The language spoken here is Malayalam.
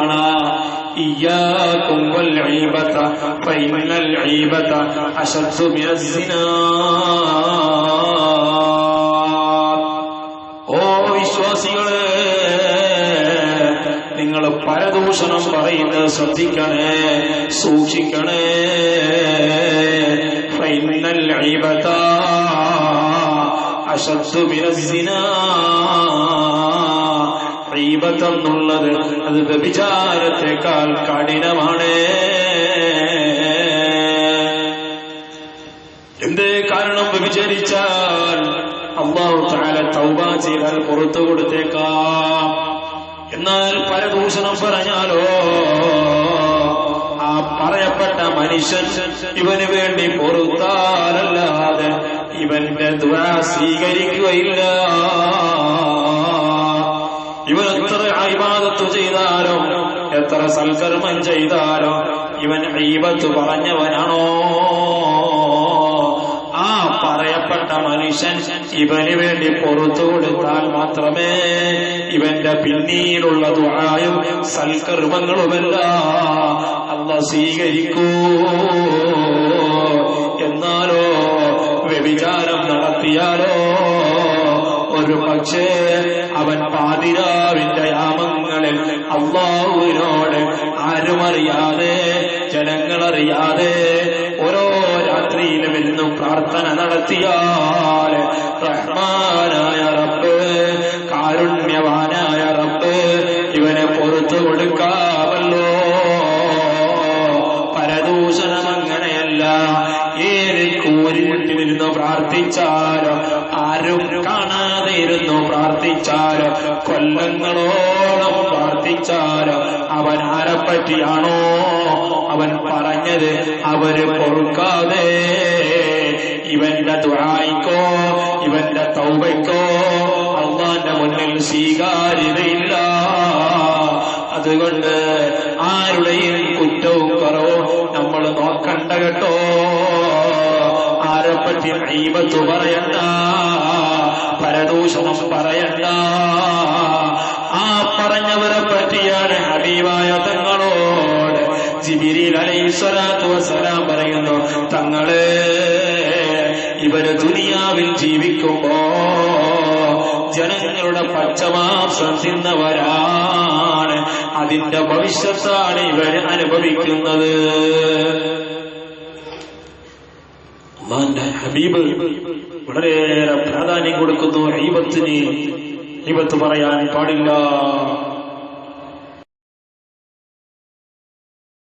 കാണാം إياكم والعيبة فإن العيبة أشد من الزنا ഓ വിശ്വാസികളെ നിങ്ങൾ പരദൂഷണം പറയുന്നത് ശ്രദ്ധിക്കണേ സൂക്ഷിക്കണേ. ഫൈനൽ ഈബത അശത്തു മിനസ്സിനാ. ഈബത്തെന്നുള്ളത് അത് വ്യഭിചാരത്തെക്കാൾ കഠിനമാണ്. എന്തേ കാരണം വ്യഭിചരിച്ചാൽ അള്ളാഹു താല തൗബ ചെയ്താൽ പുറത്തു കൊടുത്തേക്കാം. എന്നാൽ പരദൂഷണം പറഞ്ഞാലോ ആ പറയപ്പെട്ട മനുഷ്യൻ ഇവന് വേണ്ടി പൊറുത്താലല്ലാതെ ഇവന്റെ ദുആ സ്വീകരിക്കുകയില്ല. ഇവൻ എത്ര അഭിവാദത്തു ചെയ്താലോ എത്ര സൽക്കർമ്മം ചെയ്താലോ ഇവൻ അയ്യത്തു പറഞ്ഞവനാണോ? ആ പറയപ്പെട്ട മനുഷ്യൻ ഇവന് വേണ്ടി പുറത്തു കൊടുത്താൽ മാത്രമേ ഇവന്റെ പിന്നീടുള്ള ദുആയും സൽക്കർമ്മങ്ങളുമല്ല അല്ല സ്വീകരിക്കൂ. പക്ഷേ അവൻ പാതിരാവിന്റെ യാമങ്ങളിൽ അള്ളാഹുവിനോട് ആരുമറിയാതെ ജനങ്ങളറിയാതെ ഓരോ രാത്രിയിലും എന്നും പ്രാർത്ഥന നടത്തിയാൽ റഹ്മാനായ റബ്ബ് കാരുണ്യവാനായ റബ്ബ് ഇവനെ പുറത്തു കൊടുക്കാമല്ലോ. പരദൂഷണം അങ്ങനെയല്ല ഏത് കൂരിട്ടിരുന്നു പ്രാർത്ഥിച്ചാലോ ഇരുന്നു പ്രാർത്ഥിച്ചാലോ കൊല്ലങ്ങളോളം പ്രാർത്ഥിച്ചാലോ അവൻ ആരെപ്പറ്റിയാണോ? അവൻ പറഞ്ഞത് അവർ പൊറുക്കാതെ. ഇവന്റെ ദുആയിക്കോ ഇവന്റെ തൗബയ്ക്കോ അള്ളാന്റെ മുന്നിൽ സ്വീകാര്യതയില്ല. അതുകൊണ്ട് ആരുടെയും കുറ്റവും കുറവും നമ്മൾ നോക്കണ്ട കേട്ടോ. ആരെപ്പറ്റി അയ്യത്ത് പറയണ്ട. പരദൂഷണം പറയണ്ട. ആ പറഞ്ഞവരെ പറ്റിയാണ് ഹബീബായ തങ്ങളോട് ജിബിരിൽ അലൈഹിസ്വലാത്തു വസ്സലാം പറയുന്നു തങ്ങൾ ഇവർ ദുനിയാവിൽ ജീവിക്കുമ്പോ ജനങ്ങളുടെ പച്ചമാംസം തിന്നവരാണ്. അതിന്റെ ഭവിഷ്യത്താണ് ഇവർ അനുഭവിക്കുന്നത്. അള്ളാന്റെ ഹബീബ് വളരെയേറെ പ്രാധാന്യം കൊടുക്കുന്നു ഹൈബത്തിന് ഹൈബത്ത് പറയാൻ പാടില്ല.